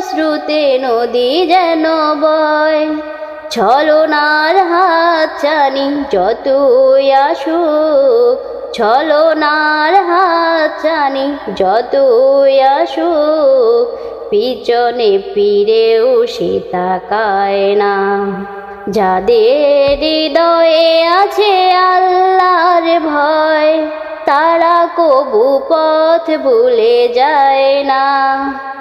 শ্রুতে নদী যেন বয়। ছলনার হাত চানি যতই আসুক। ছলনার হাত চানি যতই আসুক। পিছনে ফিরেও সে তাকায় না। যাদের হৃদয়ে আছে আল্লাহর ভয়, তারা কবু পথ ভুলে যায় না।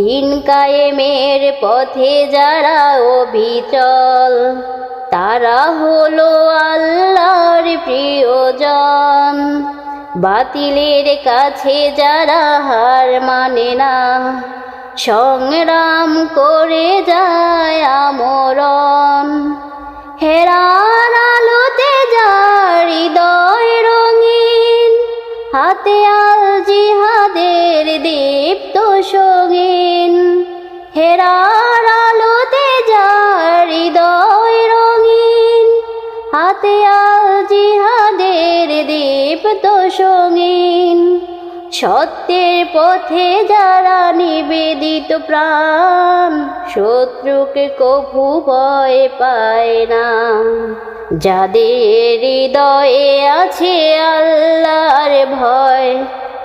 দিন কায়েমের পথে যারা অবিচল, তারা হলো আল্লাহর প্রিয়জন। বাতিলের কাছে যারা হার মানে না, সংগ্রাম করে যায় আমরণ। হেরার আলোতে যার হৃদয় রঙিন, হাতে আল জিহাদের দীপ্ত সঙ্গিন হেরার আলোতে যার হৃদয় রঙিন, হাতে আল জিহাদের দীপ্ত সঙ্গিন। সত্যের পথে যারা নিবেদিত প্রাণ, শত্রুকে কভু ভয় পায় না। যাদের হৃদয়ে আছে আল্লাহর ভয়